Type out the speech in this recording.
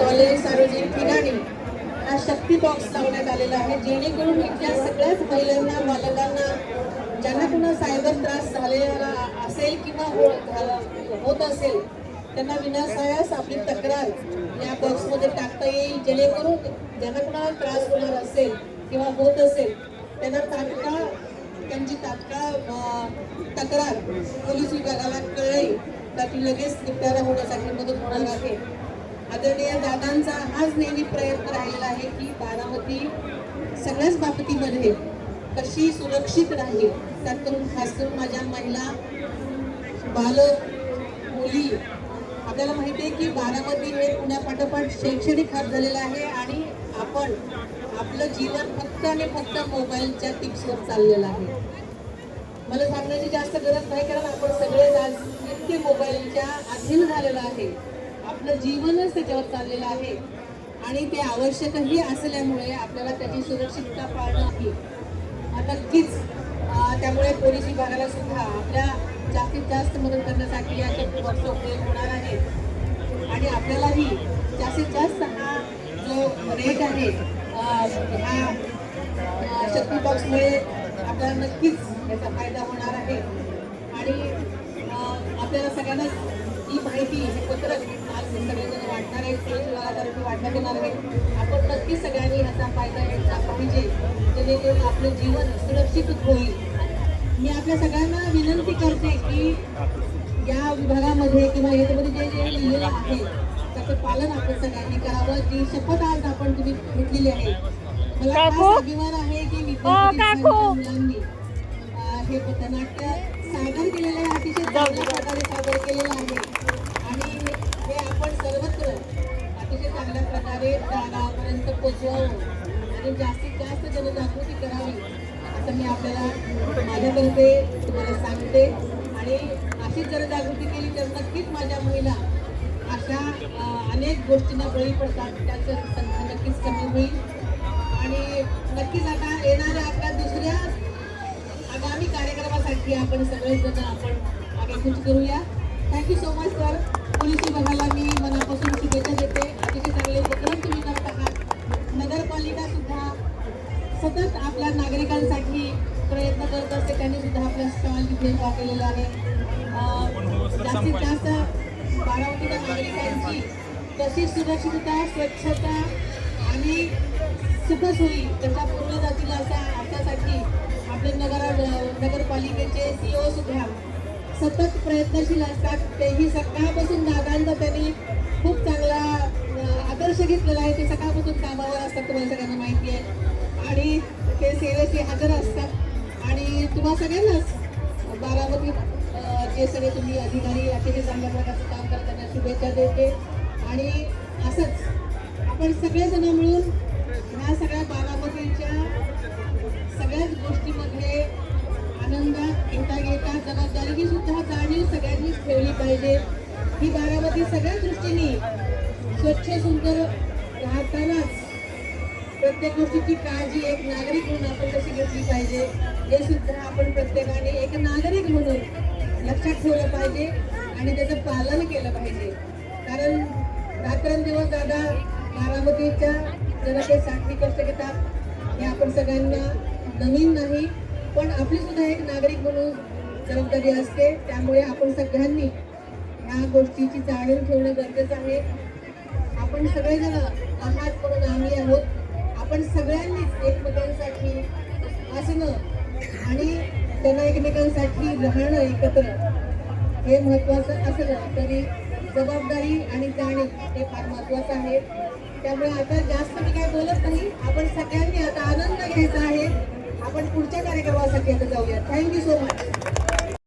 College सार्वजनिक ठिकाणी हा शक्ती बॉक्स लावण्यात आलेला आहे. जेणेकरून इथल्या सगळ्याच महिलांना बालकांना ज्यांना कुणा सायबर त्रास झालेला असेल किंवा हो- होत असेल त्यांना विनासायास आपली तक्रार या बॉक्समध्ये टाकता येईल. जेणेकरून ज्यांना कुणाला त्रास होणार असेल किंवा होत असेल त्यांना तात्काळ त्यांची तात्काळ तक्रार पोलीस विभागाला कळली. तर ती लगेच निपटारा होण्यासाठी मदत होणार आहे. आदरणीय दादांचा हाच नेहमी प्रयत्न राहिलेला आहे की बारामती सगळ्याच बाबतीमध्ये कशी सुरक्षित राहील त्यातून खास करून माझ्या महिला बालक मुली आपल्याला माहिती आहे की बारामती हे पुण्यापाठोपाठ शैक्षणिक हब झालेलं आहे आणि आपण आपलं जीवन फक्त आणि फक्त मोबाईलच्या टिप्सवर चाललेलं आहे. मला सांगण्याची जास्त गरज नाही कारण आपण सगळे आज इतके मोबाईलच्या अधीन झालेलं आहे. आपलं जीवनच त्याच्यावर चाललेलं आहे. आणि ते आवश्यकही असल्यामुळे आपल्याला त्याची सुरक्षितता पाळणं आहे आता नक्कीच त्यामुळे पोलीस विभागाला सुद्धा आपल्या जास्तीत जास्त मदत करण्यासाठी याचे वर्कशॉप उपयोग होणार आहे. आणि आपल्यालाही जास्तीत जास्त हा जो रेट आहे ह्या शक्ती बॉक्समुळे आपल्याला नक्कीच याचा फायदा होणार आहे. आणि आपल्याला सगळ्यांनाच ही माहिती हे पत्रक आज सगळेजण वाटणार पोलीस विभागातर्फे वाटण्यात येणार आहे. आपण नक्कीच सगळ्यांनी ह्याचा फायदा घेतला पाहिजे. जेणेकरून आपलं जीवन सुरक्षित होईल. मी आपल्या सगळ्यांना विनंती करते की या विभागामध्ये किंवा याच्यामध्ये जे जे लिहिलेलं आहे त्याचं पालन आपण सगळ्यांनी करावं. जी शपथ आज आपण तुम्ही घेतलेली आहे. मला अभिमान आहे की विद्यार्थी? मुलांनी. हे पथनाट्य सादर केलेलं आहे. अतिशय चांगल्या प्रकारे सादर केलेलं गावापर्यंत पोचवावं आणि जास्तीत जास्त जनजागृती करावी असं मी आपल्याला माझ्यातर्फे तुम्हाला सांगते. आणि अशीच जनजागृती केली तर नक्कीच माझ्या महिला अशा अनेक गोष्टींना बळी पडतात. त्याचं संख्या नक्कीच कमी होईल. आणि नक्कीच आता येणाऱ्या आपल्या दुसऱ्या आगामी कार्यक्रमासाठी आपण सगळेजण आपण आगेकूच करूया. Thank you so much sir police विभागाला मी सतत आपल्या नागरिकांसाठी प्रयत्न करत असते. त्यांनी सुद्धा आपला स्टॉल तिथे उभा केलेला आहे जास्तीत जास्त बारामतीच्या नागरिकांची कशी सुरक्षितता स्वच्छता आणि सुखसोयी त्याच्या पूर्ण जातील असा आपल्यासाठी आपले नगर नगरपालिकेचे सीओ सुद्धा सतत प्रयत्नशील असतात. तेही सकाळपासून दादांचा त्यांनी खूप चांगला आदर्श घेतलेला आहे. ते सकाळपासून कामावर असतात तुम्हाला सगळ्यांना माहिती आहे. आणि ते सेवेचे हजर असतात. आणि तुम्हा सगळ्यांनाच बारामती जे सगळे तुम्ही अधिकारी अतिशय चांगल्या प्रकारचं काम करताना शुभेच्छा देते. आणि असंच आपण सगळेजण मिळून ह्या सगळ्या बारामतीच्या सगळ्याच गोष्टीमध्ये आनंदात घेता घेता जबाबदारी सुद्धा जाणीव सगळ्यांनीच ठेवली पाहिजे. ही बारामती सगळ्या दृष्टीने स्वच्छ सुंदर राहतानाच प्रत्येक गोष्टीची काळजी एक नागरिक म्हणून आपण कशी घेतली पाहिजे हे सुद्धा आपण प्रत्येकाने एक नागरिक म्हणून लक्षात ठेवलं पाहिजे आणि त्याचं पालन केलं पाहिजे. कारण रात्रंदिवस दादा बारामतीच्या जनतेसाठी कष्ट घेतात हे आपण सगळ्यांना नवीन नाही पण आपली सुद्धा एक नागरिक म्हणून जबाबदारी असते. त्यामुळे आपण सगळ्यांनी ह्या गोष्टीची जाणीव ठेवणं गरजेचं आहे. आपण सगळेजण आहात म्हणून आम्ही आहोत. आपण सगळ्यांनीच एकमेकांसाठी असणं आणि त्यांना एकमेकांसाठी राहणं एकत्र हे महत्वाचं असलं तरी जबाबदारी आणि जाणीव हे फार महत्वाचं आहे. त्यामुळे आता जास्त मी काय बोलत नाही. आपण सगळ्यांनी आता आनंद घ्यायचा आहे. आपण पुढच्या कार्यक्रमासाठी आता जाऊया. Thank you so much